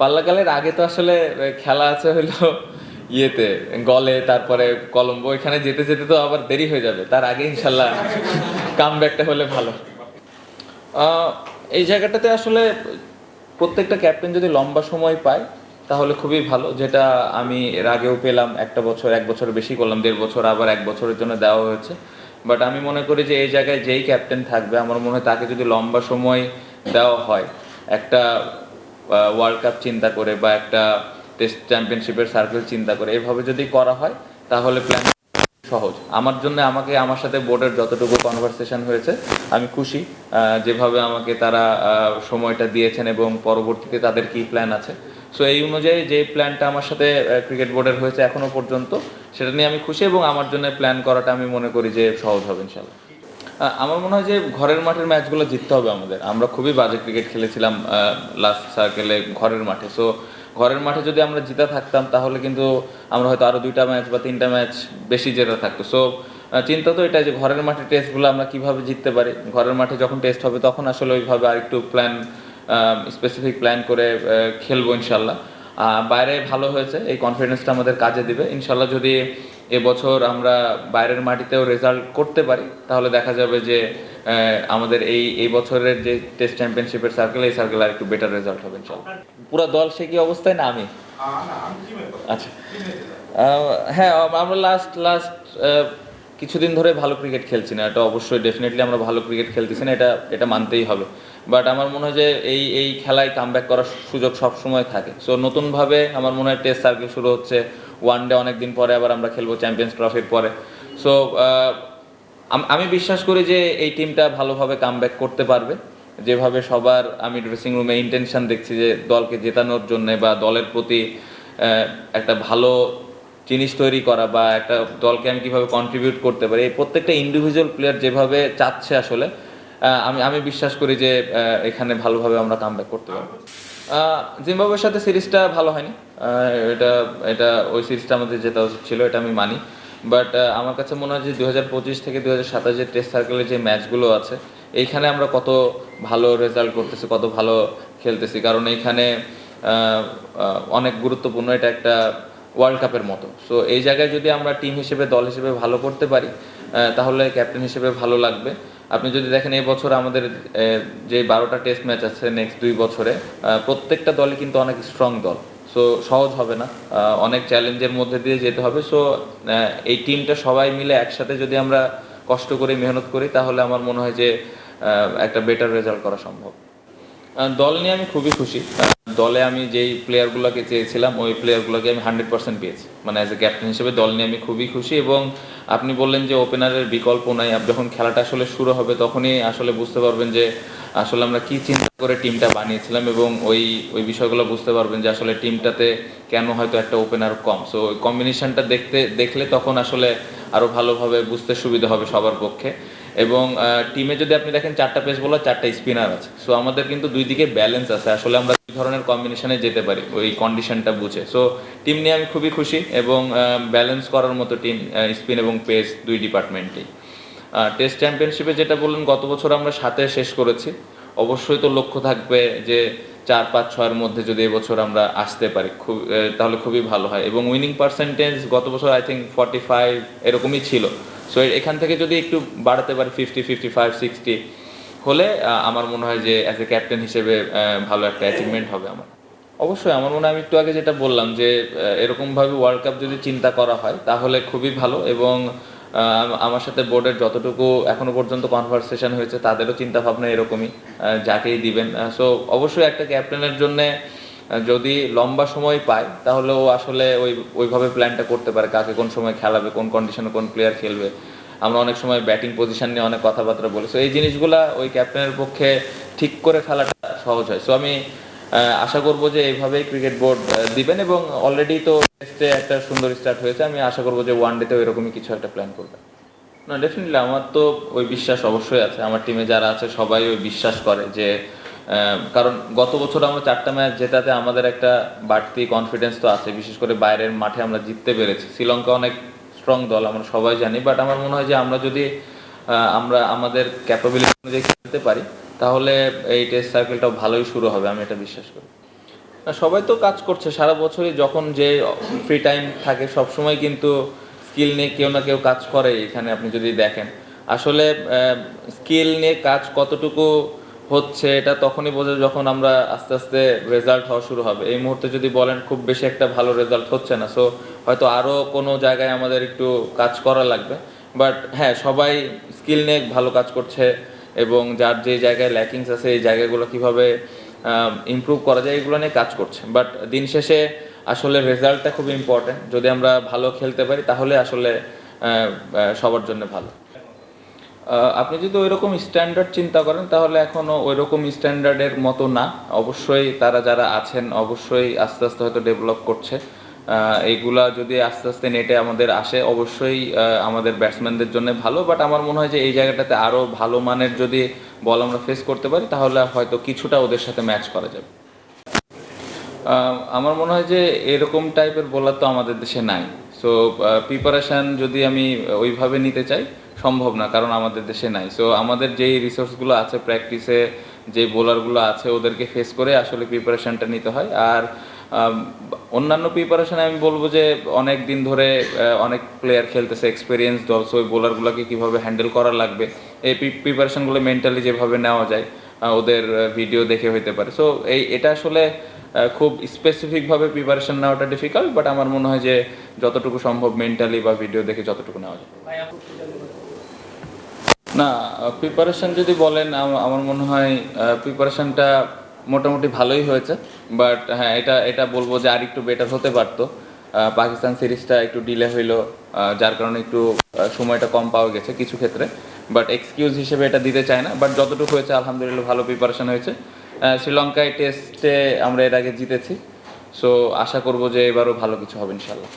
পাল্লাকালের আগে তো আসলে খেলা আছে হলো ইয়েতে, গলে, তারপরে কলম্বো এখানে যেতে যেতে তো আবার দেরি হয়ে যাবে। তার আগে ইনশাল্লাহ কাম ব্যাকটা হলে ভালো। এই জায়গাটাতে আসলে প্রত্যেকটা ক্যাপ্টেন যদি লম্বা সময় পায়, তাহলে খুবই ভালো। যেটা আমি এর আগেও পেলাম, একটা বছর, এক বছর বেশি করলাম, দেড় বছর, আবার এক বছরের জন্য দেওয়া হয়েছে। বাট আমি মনে করি যে, এই জায়গায় যেই ক্যাপ্টেন থাকবে, আমার মনে হয় তাকে যদি লম্বা সময় দেওয়া হয়, একটা ওয়ার্ল্ড কাপ চিন্তা করে বা একটা টেস্ট চ্যাম্পিয়নশিপের সার্কেল চিন্তা করে, এভাবে যদি করা হয়, তাহলে প্ল্যান সহজ। আমার জন্য আমাকে, আমার সাথে বোর্ডের যতটুকু কনভারসেশন হয়েছে, আমি খুশি যেভাবে আমাকে তারা সময়টা দিয়েছেন এবং পরবর্তীতে তাদের কি প্ল্যান আছে। সো এই অনুযায়ী যে প্ল্যানটা আমার সাথে ক্রিকেট বোর্ডের হয়েছে এখনও পর্যন্ত, সেটা নিয়ে আমি খুশি এবং আমার জন্য প্ল্যান করাটা আমি মনে করি যে সহজ হবে ইনশাল্লাহ আমার মনে হয় যে ঘরের মাঠের ম্যাচগুলো জিততে হবে আমাদের। আমরা খুবই বাজে ক্রিকেট খেলেছিলাম লাস্ট সার্কেলে ঘরের মাঠে। সো ঘরের মাঠে যদি আমরা জিতে থাকতাম, তাহলে কিন্তু আমরা হয়তো আরও দুইটা ম্যাচ বা তিনটা ম্যাচ বেশি জেতা থাকতো। সো চিন্তা তো এটা যে ঘরের মাঠে টেস্টগুলো আমরা কীভাবে জিততে পারি? ঘরের মাঠে যখন টেস্ট হবে, তখন আসলে ওইভাবে আরেকটু প্ল্যান স্পেসিফিক প্ল্যান করে খেলব ইনশাল্লাহ। বাইরে ভালো হয়েছে, এই কনফিডেন্সটা আমাদের কাজে দিবে। ইনশাল্লাহ যদি এবছর আমরা বাইরের মাটিতেও রেজাল্ট করতে পারি, তাহলে দেখা যাবে যে আমাদের এই এই বছরের যে টেস্ট চ্যাম্পিয়নশিপের সার্কেল এই সার্কেল আর একটু বেটার রেজাল্ট হবে ইনশাল্লাহ পুরো দল, সে কি অবস্থায় না আমি? আচ্ছা। হ্যাঁ আমরা লাস্ট লাস্ট কিছুদিন ধরে ভালো ক্রিকেট খেলছি না, এটা অবশ্যই ডেফিনেটলি আমরা ভালো ক্রিকেট খেলতেছি না, এটা এটা মানতেই হবে। বাট আমার মনে হয় যে, এই এই খেলায় কামব্যাক করার সুযোগ সবসময় থাকে। সো নতুনভাবে আমার মনে হয় টেস্ট সার্কেল শুরু হচ্ছে ওয়ান ডে অনেক দিন পরে আবার আমরা খেলব চ্যাম্পিয়ন্স ট্রফির পরে। সো আমি বিশ্বাস করি যে এই টিমটা ভালোভাবে কামব্যাক করতে পারবে। যেভাবে সবার আমি ড্রেসিং রুমে ইন্টেনশন দেখছি যে দলকে জেতানোর জন্য বা দলের প্রতি একটা ভালো জিনিস তৈরি করা বা একটা দলকে আমি কীভাবে কন্ট্রিবিউট করতে পারি, এই প্রত্যেকটা ইন্ডিভিজুয়াল প্লেয়ার যেভাবে চাচ্ছে আসলে আমি আমি বিশ্বাস করি যে এখানে ভালোভাবে আমরা কামব্যাক করতে পারব। জিম্বাবুয়ের সাথে সিরিজটা ভালো হয়নি। এটা এটা ওই সিরিজটা আমাদের জেতা উচিত ছিল, এটা আমি মানি। বাট আমার কাছে মনে হয় যে দু হাজার পঁচিশ থেকে দু হাজার সাতাশে টেস্ট সার্কেলের যে ম্যাচগুলো আছে, এইখানে আমরা কত ভালো রেজাল্ট করতেছি, কত ভালো খেলতেছি। কারণ এইখানে অনেক গুরুত্বপূর্ণ এটা একটা ওয়ার্ল্ড কাপের মতো। সো এই জায়গায় যদি আমরা টিম হিসেবে, দল হিসেবে ভালো করতে পারি তাহলে ক্যাপ্টেন হিসেবে ভালো লাগবে। আপনি যদি দেখেন এই বছর আমাদের যে বারোটা টেস্ট ম্যাচ আছে নেক্সট দুই বছরে প্রত্যেকটা দলই কিন্তু অনেক স্ট্রং দল। সো সহজ হবে না। অনেক চ্যালেঞ্জের মধ্যে দিয়ে যেতে হবে। সো এই টিমটা সবাই মিলে একসাথে যদি আমরা কষ্ট করে মেহনত করি, তাহলে আমার মনে হয় যে একটা বেটার রেজাল্ট করা সম্ভব। দল নিয়ে আমি খুবই খুশি। দলে আমি যেই প্লেয়ারগুলোকে চেয়েছিলাম, ওই প্লেয়ারগুলোকে আমি হান্ড্রেড পার্সেন্ট পেয়েছি। মানে অ্যাজ এ ক্যাপ্টেন হিসেবে দল নিয়ে আমি খুবই খুশি এবং আপনি বললেন যে ওপেনারের বিকল্প নাই, আপ- যখন খেলাটা আসলে শুরু হবে তখনই আসলে বুঝতে পারবেন যে আসলে আমরা কি চিন্তা করে টিমটা বানিয়েছিলাম এবং ওই ওই বিষয়গুলো বুঝতে পারবেন যে আসলে টিমটাতে কেন হয়তো একটা ওপেনার কম। সো ওই কম্বিনেশনটা দেখতে, দেখলে তখন আসলে আরও ভালোভাবে বুঝতে সুবিধা হবে সবার পক্ষে। এবং টিমে যদি আপনি দেখেন চারটা পেস বোলার চারটা স্পিনার আছে। সো আমাদের কিন্তু দুই দিকে ব্যালেন্স আছে। আসলে আমরা ধরনের কম্বিনেশনে যেতে পারি, ওই কন্ডিশনটা বুঝে। সো টিম নিয়ে আমি খুবই খুশি এবং ব্যালেন্স করার মতো টিম স্পিন এবং পেস দুই ডিপার্টমেন্টেই টেস্ট চ্যাম্পিয়নশিপে যেটা বললেন, গত বছর আমরা সাথে শেষ করেছি। অবশ্যই তো লক্ষ্য থাকবে যে, চার, পাঁচ, ছয়ের মধ্যে যদি এবছর আমরা আসতে পারি, খুব তাহলে খুবই ভালো হয়। এবং উইনিং পার্সেন্টেজ গত বছর আই থিঙ্ক ফর্টি ফাইভ এরকমই ছিল। সো এখান থেকে যদি একটু বাড়াতে পারি ফিফটি ফিফটি ফাইভ সিক্সটি হলে আমার মনে হয় যে অ্যাজ এ ক্যাপ্টেন হিসেবে ভালো একটা অ্যাচিভমেন্ট হবে আমার। অবশ্যই আমার মনে হয় আমি একটু আগে যেটা বললাম যে এরকমভাবে ওয়ার্ল্ড কাপ যদি চিন্তা করা হয়, তাহলে খুবই ভালো এবং আমার সাথে বোর্ডের যতটুকু এখনও পর্যন্ত কনভারসেশন হয়েছে, তাদেরও চিন্তা ভাবনা এরকমই যাকেই দিবেন। সো অবশ্যই একটা ক্যাপ্টেনের জন্য যদি লম্বা সময় পায়, তাহলে ও আসলে ওই, ওইভাবে প্ল্যানটা করতে পারে, কাকে কোন সময় খেলাবে, কোন কন্ডিশনে কোন প্লেয়ার খেলবে। আমরা অনেক সময় ব্যাটিং পজিশন নিয়ে অনেক কথাবার্তা বলি। সো এই জিনিসগুলা ওই ক্যাপ্টেনের পক্ষে ঠিক করে খেলাটা সহজ হয়। সো আমি আশা করব যে এইভাবেই ক্রিকেট বোর্ড দিবেন এবং অলরেডি তো টেস্টে একটা সুন্দর স্টার্ট হয়েছে। আমি আশা করব যে ওয়ান ডেতেও এরকমই কিছু একটা প্ল্যান করবে। না ডেফিনেটলি আমার তো ওই বিশ্বাস অবশ্যই আছে। আমার টিমে যারা আছে, সবাই ওই বিশ্বাস করে যে কারণ গত বছর আমরা চারটা ম্যাচ জেতাতে আমাদের একটা বাড়তি কনফিডেন্স তো আছে। বিশেষ করে বাইরের মাঠে আমরা জিততে পেরেছি। শ্রীলঙ্কা অনেক স্ট্রং দল, আমরা সবাই জানি। বাট আমার মনে হয় যে আমরা যদি আমরা আমাদের ক্যাপাবিলিটি অনুযায়ী খেলতে পারি, তাহলে এই টেস্ট সার্কেলটাও ভালোই শুরু হবে, আমি এটা বিশ্বাস করি। সবাই তো কাজ করছে, সারা বছরই যখন যে ফ্রি টাইম থাকে সব সময় কিন্তু স্কিল নিয়ে কেউ না কেউ কাজ করে এখানে, আপনি যদি দেখেন। আসলে স্কিল নিয়ে কাজ কতটুকু হচ্ছে, এটা তখনই বোঝা যখন আমরা আস্তে আস্তে রেজাল্ট হওয়া শুরু হবে। এই মুহূর্তে যদি বলেন, খুব বেশি একটা ভালো রেজাল্ট হচ্ছে না। সো হয়তো আরও কোনো জায়গায় আমাদের একটু কাজ করা লাগবে। বাট হ্যাঁ সবাই স্কিল নিয়ে ভালো কাজ করছে এবং যার যে জায়গায় ল্যাকিংস আছে, এই জায়গাগুলো কীভাবে ইমপ্রুভ করা যায়, এগুলো নিয়ে কাজ করছে। বাট দিন শেষে আসলে রেজাল্টটা খুব ইম্পর্টেন্ট যদি আমরা ভালো খেলতে পারি, তাহলে আসলে সবার জন্য ভালো। আপনি যদি ওই রকম স্ট্যান্ডার্ড চিন্তা করেন, তাহলে এখনও ওই রকম স্ট্যান্ডার্ডের মতো না। অবশ্যই তারা যারা আছেন, অবশ্যই আস্তে আস্তে হয়তো ডেভেলপ করছে। এইগুলা যদি আস্তে আস্তে নেটে আমাদের আসে, অবশ্যই আমাদের ব্যাটসম্যানদের জন্য ভালো বাট আমার মনে হয় যে এই জায়গাটাতে আরও ভালো মানের যদি বল আমরা ফেস করতে পারি, তাহলে হয়তো কিছুটা ওদের সাথে ম্যাচ করা যাবে। আমার মনে হয় যে এরকম টাইপের বোলার তো আমাদের দেশে নাই। সো প্রিপারেশন যদি আমি ওইভাবে নিতে চাই, সম্ভব না, কারণ আমাদের দেশে নাই। সো আমাদের যেই রিসোর্সগুলো আছে প্র্যাকটিসে যে বোলারগুলো আছে, ওদেরকে ফেস করে আসলে প্রিপারেশনটা নিতে হয়। আর অন্যান্য প্রিপারেশনে আমি বলব যে অনেক দিন ধরে অনেক প্লেয়ার খেলতেছে এক্সপিরিয়েন্স দল সো ওই বোলারগুলোকে কীভাবে হ্যান্ডেল করা লাগবে এই প্রিপারেশনগুলো মেন্টালি যেভাবে নেওয়া যায় ওদের ভিডিও দেখে হইতে পারে। সো এই এটা আসলে খুব স্পেসিফিকভাবে প্রিপারেশন নেওয়াটা ডিফিকাল্ট বাট আমার মনে হয় যে যতটুকু সম্ভব মেন্টালি বা ভিডিও দেখে যতটুকু নেওয়া যায়। না প্রিপারেশন যদি বলেন আমার মনে হয় প্রিপারেশনটা মোটামুটি ভালোই হয়েছে। বাট হ্যাঁ এটা এটা বলব যে আর একটু বেটার হতে পারতো। পাকিস্তান সিরিজটা একটু ডিলে হইল যার কারণে একটু সময়টা কম পাওয়া গেছে কিছু ক্ষেত্রে। বাট এক্সকিউজ হিসেবে এটা দিতে চায় না। বাট যতটুকু হয়েছে, আলহামদুলিল্লাহ ভালো প্রিপারেশন হয়েছে। শ্রীলঙ্কায় টেস্টে আমরা এর আগে জিতেছি। সো আশা করব যে এবারও ভালো কিছু হবে ইনশাল্লাহ